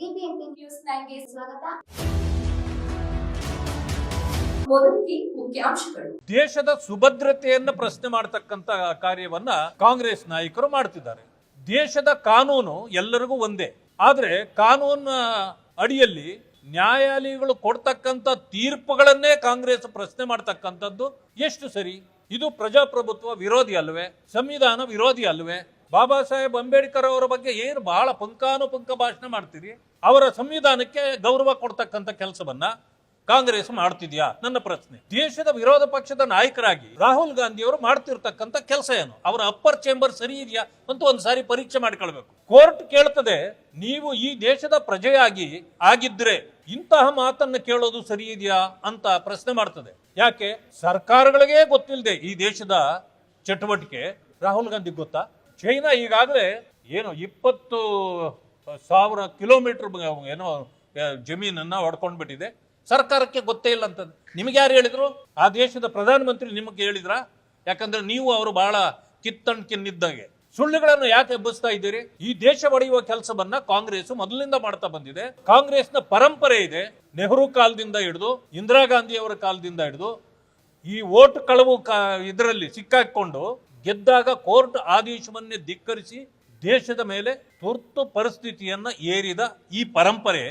News ಸ್ವಾಗತ. ದೇಶದ ಸುಭದ್ರತೆಯನ್ನು ಪ್ರಶ್ನೆ ಮಾಡತಕ್ಕಂತ ಕಾರ್ಯವನ್ನ ಕಾಂಗ್ರೆಸ್ ನಾಯಕರು ಮಾಡ್ತಿದ್ದಾರೆ. ದೇಶದ ಕಾನೂನು ಎಲ್ಲರಿಗೂ ಒಂದೇ. ಆದ್ರೆ ಕಾನೂನ ಅಡಿಯಲ್ಲಿ ನ್ಯಾಯಾಲಯಗಳು ಕೊಡ್ತಕ್ಕಂತ ತೀರ್ಪುಗಳನ್ನೇ ಕಾಂಗ್ರೆಸ್ ಪ್ರಶ್ನೆ ಮಾಡ್ತಕ್ಕಂಥದ್ದು ಎಷ್ಟು ಸರಿ? ಇದು ಪ್ರಜಾಪ್ರಭುತ್ವ ವಿರೋಧಿ ಅಲ್ವೇ? ಸಂವಿಧಾನ ವಿರೋಧಿ ಅಲ್ವೇ? ಬಾಬಾ ಸಾಹೇಬ್ ಅಂಬೇಡ್ಕರ್ ಅವರ ಬಗ್ಗೆ ಏನು ಬಹಳ ಪಂಕಾನುಪಂಕ ಭಾಷಣ ಮಾಡ್ತೀರಿ? ಅವರ ಸಂವಿಧಾನಕ್ಕೆ ಗೌರವ ಕೊಡ್ತಕ್ಕಂಥ ಕೆಲಸವನ್ನ ಕಾಂಗ್ರೆಸ್ ಮಾಡ್ತಿದ್ಯಾ? ನನ್ನ ಪ್ರಶ್ನೆ. ದೇಶದ ವಿರೋಧ ಪಕ್ಷದ ನಾಯಕರಾಗಿ ರಾಹುಲ್ ಗಾಂಧಿ ಅವರು ಮಾಡ್ತಿರ್ತಕ್ಕಂಥ ಕೆಲಸ ಏನು? ಅವರ ಅಪ್ಪರ್ ಚೇಂಬರ್ ಸರಿ ಇದೆಯಾ? ಅಂತ ಒಂದು ಸಾರಿ ಪರೀಕ್ಷೆ ಮಾಡಿಕೊಳ್ಬೇಕು. ಕೋರ್ಟ್ ಕೇಳ್ತದೆ, ನೀವು ಈ ದೇಶದ ಪ್ರಜೆಯಾಗಿ ಆಗಿದ್ರೆ ಇಂತಹ ಮಾತನ್ನ ಕೇಳೋದು ಸರಿ ಇದೆಯಾ? ಅಂತ ಪ್ರಶ್ನೆ ಮಾಡ್ತದೆ. ಯಾಕೆ? ಸರ್ಕಾರಗಳಿಗೆ ಗೊತ್ತಿಲ್ಲದೆ ಈ ದೇಶದ ಚಟುವಟಿಕೆ. ರಾಹುಲ್ ಗಾಂಧಿ ಗೊತ್ತಾ? ಚೈನಾ ಈಗಾಗಲೇ ಏನು ಇಪ್ಪತ್ತು ಸಾವಿರ ಕಿಲೋಮೀಟರ್ ಏನೋ ಜಮೀನನ್ನು ಹೊಡ್ಕೊಂಡು ಬಿಟ್ಟಿದೆ. ಸರ್ಕಾರಕ್ಕೆ ಗೊತ್ತೇ ಇಲ್ಲ ಅಂತ. ನಿಮ್ಗೆ ಯಾರು ಹೇಳಿದ್ರು? ಆ ದೇಶದ ಪ್ರಧಾನಮಂತ್ರಿ ನಿಮಗೆ ಹೇಳಿದ್ರ? ಯಾಕಂದ್ರೆ ನೀವು ಅವರು ಬಹಳ ಕಿತ್ತಣ್ ಕಿನ್ನಿದ್ದಂಗೆ. ಸುಳ್ಳುಗಳನ್ನು ಯಾಕೆ ಎಬ್ಬಿಸ್ತಾ ಇದ್ದೀರಿ? ಈ ದೇಶ ಒಡೆಯುವ ಕೆಲಸವನ್ನ ಕಾಂಗ್ರೆಸ್ ಮೊದಲಿಂದ ಮಾಡ್ತಾ ಬಂದಿದೆ. ಕಾಂಗ್ರೆಸ್ನ ಪರಂಪರೆ ಇದೆ. ನೆಹರು ಕಾಲದಿಂದ ಹಿಡಿದು, ಇಂದಿರಾ ಗಾಂಧಿ ಅವರ ಕಾಲದಿಂದ ಹಿಡಿದು, ಈ ಓಟ್ ಕಳವು ಇದರಲ್ಲಿ ಸಿಕ್ಕಾಕೊಂಡು ಗೆದ್ದಾಗ ಕೋರ್ಟ್ ಆದೇಶವನ್ನೇ ಧಿಕ್ಕರಿಸಿ ದೇಶದ ಮೇಲೆ ತುರ್ತು ಪರಿಸ್ಥಿತಿಯನ್ನ ಏರಿದ ಈ ಪರಂಪರೆ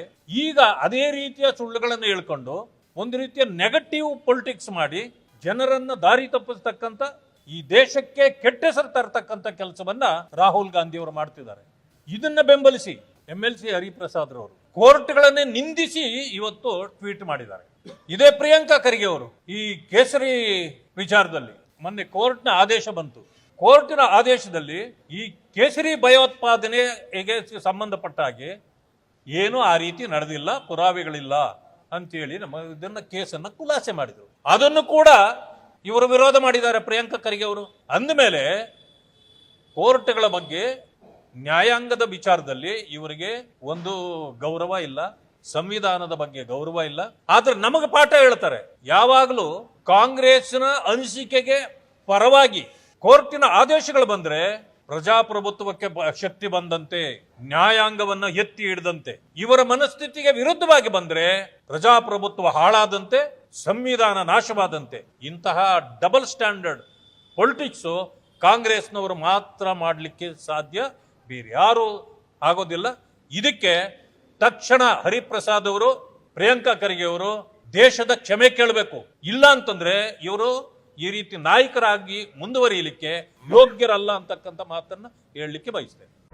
ಈಗ ಅದೇ ರೀತಿಯ ಸುಳ್ಳುಗಳನ್ನು ಹೇಳ್ಕೊಂಡು ಒಂದು ರೀತಿಯ ನೆಗೆಟಿವ್ ಪೊಲಿಟಿಕ್ಸ್ ಮಾಡಿ ಜನರನ್ನ ದಾರಿ ತಪ್ಪಿಸ್ತಕ್ಕಂಥ ಈ ದೇಶಕ್ಕೆ ಕೆಟ್ಟ ಹೆಸರು ತರ್ತಕ್ಕಂಥ ಕೆಲಸವನ್ನ ರಾಹುಲ್ ಗಾಂಧಿ ಅವರು ಮಾಡ್ತಿದ್ದಾರೆ. ಇದನ್ನ ಬೆಂಬಲಿಸಿ ಎಂ ಎಲ್ ಸಿ ಹರಿಪ್ರಸಾದ್ ರವರು ಕೋರ್ಟ್ಗಳನ್ನೇ ನಿಂದಿಸಿ ಇವತ್ತು ಟ್ವೀಟ್ ಮಾಡಿದ್ದಾರೆ. ಇದೇ ಪ್ರಿಯಾಂಕಾ ಖರ್ಗೆ ಅವರು ಈ ಕೇಸರಿ ವಿಚಾರದಲ್ಲಿ ಮೊನ್ನೆ ಕೋರ್ಟ್ನ ಆದೇಶ ಬಂತು. ಕೋರ್ಟಿನ ಆದೇಶದಲ್ಲಿ ಈ ಕೇಸರಿ ಭಯೋತ್ಪಾದನೆಗೆ ಸಂಬಂಧಪಟ್ಟ ಹಾಗೆ ಏನೂ ಆ ರೀತಿ ನಡೆದಿಲ್ಲ, ಪುರಾವೆಗಳಿಲ್ಲ ಅಂತೇಳಿ ನಮ್ಮ ಇದನ್ನ ಕೇಸನ್ನು ಖುಲಾಸೆ ಮಾಡಿದರು. ಅದನ್ನು ಕೂಡ ಇವರು ವಿರೋಧ ಮಾಡಿದ್ದಾರೆ ಪ್ರಿಯಾಂಕ ಖರ್ಗೆ ಅವರು. ಅಂದಮೇಲೆ ಕೋರ್ಟ್ಗಳ ಬಗ್ಗೆ ನ್ಯಾಯಾಂಗದ ವಿಚಾರದಲ್ಲಿ ಇವರಿಗೆ ಒಂದು ಗೌರವ ಇಲ್ಲ, ಸಂವಿಧಾನದ ಬಗ್ಗೆ ಗೌರವ ಇಲ್ಲ. ಆದ್ರೆ ನಮಗೆ ಪಾಠ ಹೇಳ್ತಾರೆ, ಯಾವಾಗಲೂ ಕಾಂಗ್ರೆಸ್ನ ಅನಿಸಿಕೆಗೆ ಪರವಾಗಿ ಕೋರ್ಟಿನ ಆದೇಶಗಳು ಬಂದ್ರೆ ಪ್ರಜಾಪ್ರಭುತ್ವಕ್ಕೆ ಶಕ್ತಿ ಬಂದಂತೆ, ನ್ಯಾಯಾಂಗವನ್ನ ಎತ್ತಿ ಹಿಡಿದಂತೆ, ಇವರ ಮನಸ್ಥಿತಿಗೆ ವಿರುದ್ಧವಾಗಿ ಬಂದ್ರೆ ಪ್ರಜಾಪ್ರಭುತ್ವ ಹಾಳಾದಂತೆ, ಸಂವಿಧಾನ ನಾಶವಾದಂತೆ, ಇಂತಹ ಡಬಲ್ ಸ್ಟ್ಯಾಂಡರ್ಡ್ ಪೊಲಿಟಿಕ್ಸು ಕಾಂಗ್ರೆಸ್ನವರು ಮಾತ್ರ ಮಾಡಲಿಕ್ಕೆ ಸಾಧ್ಯ. ಬೇರೆ ಯಾರು ಆಗೋದಿಲ್ಲ. ಇದಕ್ಕೆ ತಕ್ಷಣ ಹರಿಪ್ರಸಾದ್ ಅವರು, ಪ್ರಿಯಾಂಕಾ ಖರ್ಗೆ ಅವರು ದೇಶದ ಕ್ಷಮೆ ಕೇಳಬೇಕು. ಇಲ್ಲ ಅಂತಂದ್ರೆ ಇವರು ಈ ರೀತಿ ನಾಯಕರಾಗಿ ಮುಂದುವರಿಯಲಿಕ್ಕೆ ಯೋಗ್ಯರಲ್ಲ ಅಂತಕ್ಕಂಥ ಮಾತನ್ನ ಹೇಳಲಿಕ್ಕೆ ಬಯಸ್ತೇನೆ.